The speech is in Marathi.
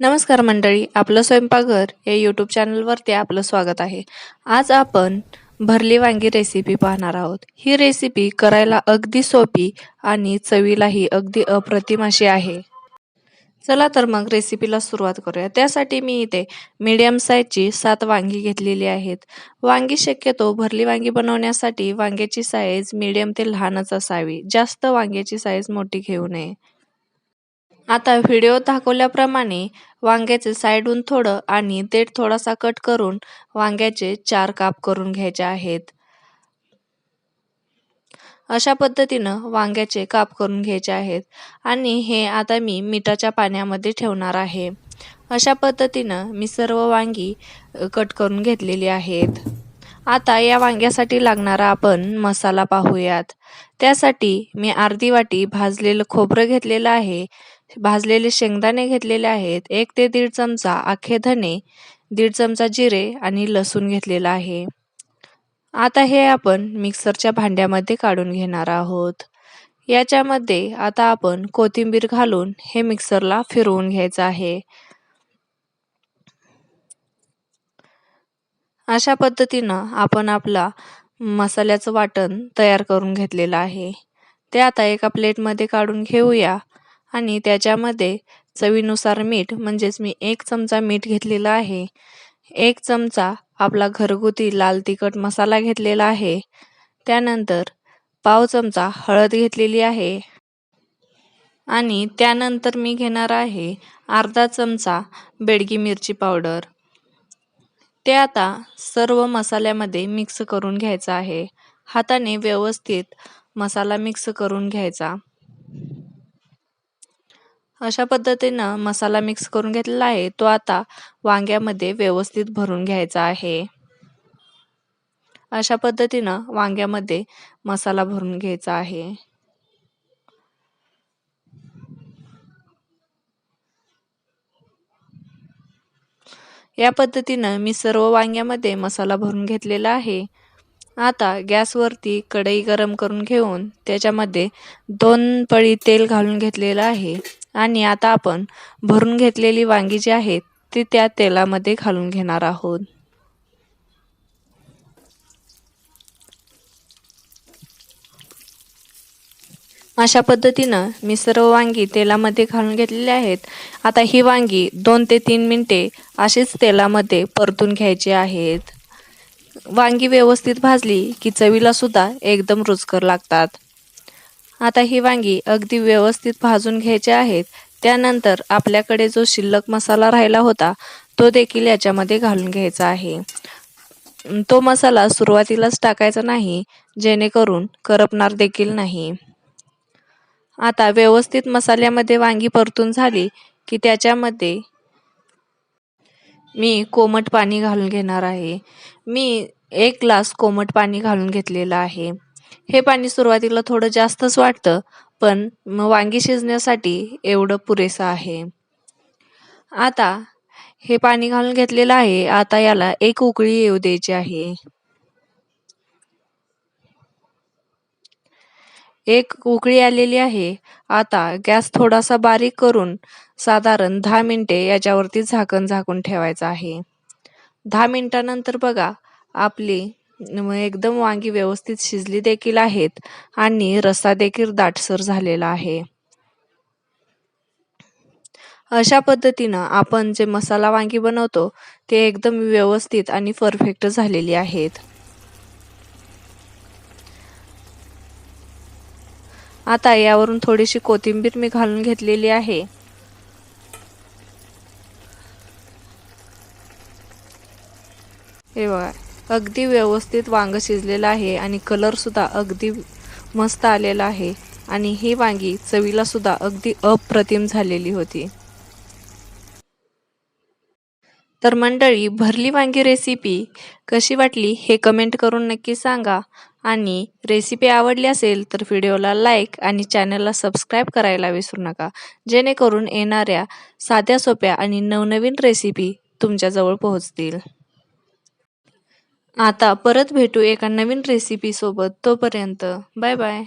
नमस्कार मंडळी आपलं स्वयंपाकघर या यूट्यूब चॅनलवरती आपलं स्वागत आहे. आज आपण भरली वांगी रेसिपी पाहणार आहोत. ही रेसिपी करायला अगदी सोपी आणि चवीलाही अगदी अप्रतिम अशी आहे. चला तर मग रेसिपीला सुरुवात करूया. त्यासाठी मी इथे मीडियम साईजची सात वांगी घेतलेली आहेत. वांगी शक्यतो भरली वांगी बनवण्यासाठी वांग्याची साईज मीडियम ते लहानच असावी. जास्त वांग्याची साईज मोठी घेऊ नये. आता व्हिडिओ दाखवल्याप्रमाणे वांग्याचे साईडून थोडं आणि देठ थोडासा कट करून वांग्याचे चार काप करून घ्यायचे आहेत. अशा पद्धतीनं वांग्याचे काप करून घ्यायचे आहेत आणि हे आता मी मिठाच्या पाण्यामध्ये ठेवणार आहे. अशा पद्धतीनं मी सर्व वांगी कट करून घेतलेली आहेत. आता या वांग्यासाठी लागणारा आपण मसाला पाहूयात. त्यासाठी मी अर्धी वाटी भाजलेलं खोबरं घेतलेलं आहे. भाजलेले शेंगदाणे घेतलेले आहेत. एक ते दीड चमचा आखे धने दीड चमचा जिरे आणि लसूण घेतलेला आहे. आता हे आपण मिक्सरच्या भांड्यामध्ये काढून घेणार आहोत. याच्यामध्ये आता आपण कोथिंबीर घालून हे मिक्सरला फिरवून घ्यायचं आहे. अशा पद्धतीनं आपण आपला मसाल्याचं वाटण तयार करून घेतलेलं आहे. ते आता एका प्लेटमध्ये काढून घेऊया. आणि त्याच्यामध्ये चवीनुसार मीठ म्हणजेच मी एक चमचा मीठ घेतलेला आहे. एक चमचा आपला घरगुती लाल तिखट मसाला घेतलेला आहे. त्यानंतर पाव चमचा हळद घेतलेली आहे. आणि त्यानंतर मी घेणार आहे अर्धा चमचा बेडगी मिरची पावडर. ते आता सर्व मसाल्यामध्ये मिक्स करून घ्यायचं आहे. हाताने व्यवस्थित मसाला मिक्स करून घ्यायचा. अशा पद्धतीनं मसाला मिक्स करून घेतलेला आहे. तो आता वांग्यामध्ये व्यवस्थित भरून घ्यायचा आहे. अशा पद्धतीनं वांग्यामध्ये मसाला भरून घ्यायचा आहे. या पद्धतीनं मी सर्व वांग्यामध्ये मसाला भरून घेतलेला आहे. आता गॅसवरती कढई गरम करून घेऊन त्याच्यामध्ये दोन पळी तेल घालून घेतलेलं आहे. आणि आता आपण भरून घेतलेली वांगी जी आहेत ती त्या तेलामध्ये घालून घेणार आहोत. अशा पद्धतीनं मी सर्व वांगी तेलामध्ये घालून घेतलेली आहेत. आता ही वांगी दोन ते तीन मिनटे अशीच तेलामध्ये परतून घ्यायची आहेत. वांगी व्यवस्थित भाजली की चवीला सुद्धा एकदम रुचकर लागतात. आता ही वांगी अगदी व्यवस्थित भाजून घ्यायचे आहेत. त्यानंतर आपल्याकडे जो शिल्लक मसाला राहिला होता तो देखील याच्यामध्ये घालून घ्यायचा आहे. तो मसाला सुरुवातीलाच टाकायचा नाही जेणेकरून करपणार देखील नाही. आता व्यवस्थित मसाल्यामध्ये वांगी परतून झाली की त्याच्यामध्ये मी कोमट पाणी घालून घेणार आहे. मी एक ग्लास कोमट पाणी घालून घेतलेलं आहे. हे पाणी सुरुवातीला थोडं जास्तच वाटतं पण वांगी शिजण्यासाठी एवढं पुरेसं आहे. आता हे पाणी घालून घेतलेलं आहे आता याला एक उकळी येऊ द्यायची आहे. एक उकळी आलेली आहे आता गॅस थोडासा बारीक करून साधारण दहा मिनिटे याच्यावरती झाकण झाकून ठेवायचं आहे. दहा मिनिटानंतर बघा आपली एकदम वांगी व्यवस्थित शिजली देखील आहेत आणि रस्सा देखील दाटसर झालेला आहे. अशा पद्धतीनं आपण जे मसाला वांगी बनवतो ते एकदम व्यवस्थित आणि परफेक्ट झालेली आहेत. आता यावरून थोडीशी कोथिंबीर मी घालून घेतलेली आहे. हे बघा. अगदी व्यवस्थित वांगं शिजलेलं आहे आणि कलरसुद्धा अगदी मस्त आलेला आहे. आणि ही वांगी चवीलासुद्धा अगदी अप्रतिम झालेली होती. तर मंडळी भरली वांगी रेसिपी कशी वाटली हे कमेंट करून नक्की सांगा. आणि रेसिपी आवडली असेल तर व्हिडिओला लाईक आणि चॅनलला सबस्क्राईब करायला विसरू नका. जेणेकरून येणाऱ्या साध्या सोप्या आणि नवनवीन रेसिपी तुमच्याजवळ पोहोचतील. आता परत भेटू एका नवीन रेसिपीसोबत तोपर्यंत बाय बाय